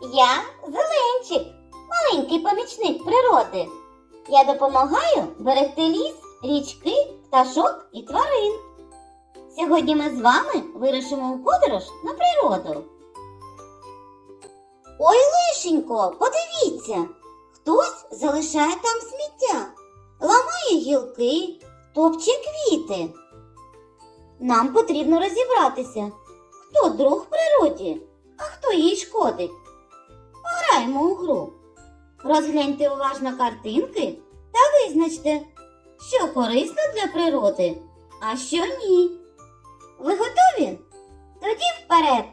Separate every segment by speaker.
Speaker 1: Я Зеленчик, маленький помічник природи. Я допомагаю берегти ліс, річки, пташок і тварин. Сьогодні ми з вами вирушимо у подорож на природу. Ой, лишенько, подивіться, хтось залишає там сміття, ламає гілки, топче квіти. Нам потрібно розібратися, хто друг природі, а хто їй шкодить. Пограємо у гру. Розгляньте уважно картинки та визначте, що корисно для природи, а що ні. Ви готові? Тоді вперед!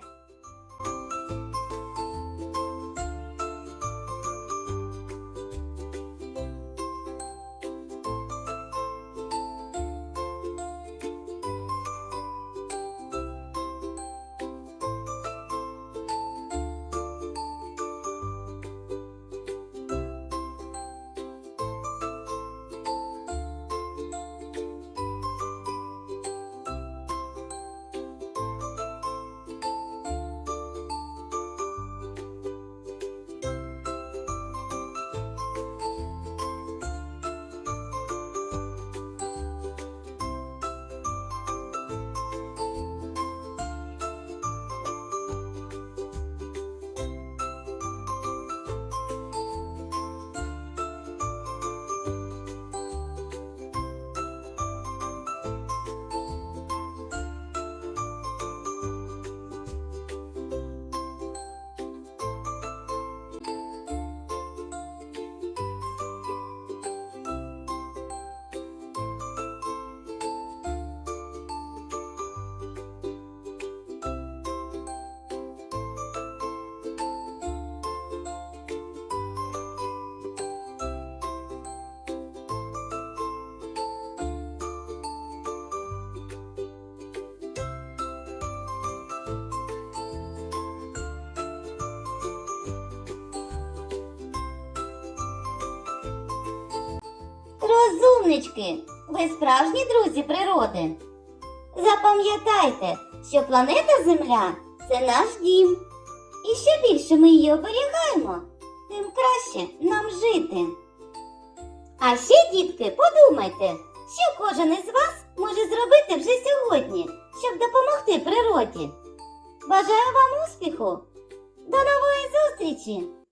Speaker 1: Розумнички, ви справжні друзі природи. Запам'ятайте, що планета Земля це наш дім. І що більше ми її оберігаємо, тим краще нам жити. А ще, дітки, подумайте, що кожен із вас може зробити вже сьогодні, щоб допомогти природі. Бажаю вам успіху! До нової зустрічі!